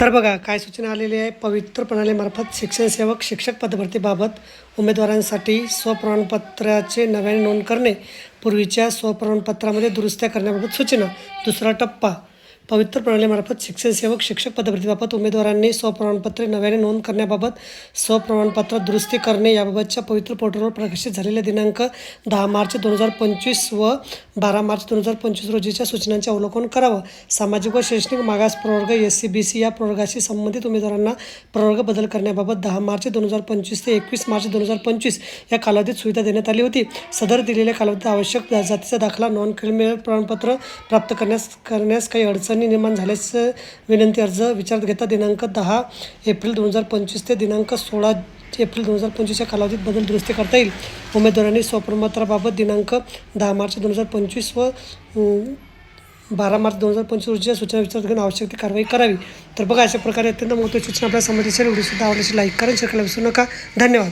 तर बघा काय सूचना आलेली आहे? पवित्र प्रणालीमार्फत शिक्षण सेवक शिक्षक पदभरतीबाबत उमेदवारांसाठी स्वप्रमाणपत्राचे नव्याने नोंद करणे पूर्वीच्या स्वप्रमाणपत्रामध्ये दुरुस्त्या करण्याबाबत सूचना. दुसरा टप्पा पवित्र प्रणालीमार्फत शिक्षण सेवक शिक्षक पदभरतीबाबत उमेदवारांनी स्वप्रमाणपत्रे नव्याने नोंद करण्याबाबत स्वप्रमाणपत्र दुरुस्ती करणे याबाबतच्या पवित्र पोर्टलवर प्रकाशित झालेल्या दिनांक दहा मार्च दोन हजार पंचवीस व बारा मार्च दोन हजार पंचवीस रोजीच्या सूचनांचे अवलोकन करावं. सामाजिक व शैक्षणिक मागास प्रवर्ग एस सी बी सी या प्रवर्गाशी संबंधित उमेदवारांना प्रवर्ग बदल करण्याबाबत दहा मार्च दोन हजार पंचवीस ते एकवीस मार्च दोन हजार पंचवीस या कालावधीत सुविधा देण्यात आली होती. सदर दिलेल्या कालावधीत आवश्यक जातीचा दाखला नॉन क्रिमिनल प्रमाणपत्र प्राप्त करण्यास करण्यास काही अडचण निर्माण झाल्यास विनंती अर्ज विचारात घेता दिनांक दहा एप्रिल दोन हजार पंचवीस ते दिनांक सोळा एप्रिल दोन हजार पंचवीसच्या कालावधीत बदल दुरुस्ती करता येईल. उमेदवारांनी स्वप्रमाणपत्राबाबत दिनांक दहा मार्च दोन हजार पंचवीस व बारा मार्च दोन हजार पंचवीस रोजीच्या सूचना विचारात घेऊन आवश्यक ती कारवाई करावी. तर बघा अशा प्रकारे अत्यंत महत्त्वाची सूचना आपल्या संबंधित व्हिडिओ सुद्धा आवडल्याची लाईक करा शेअर करायला विसरू नका. धन्यवाद.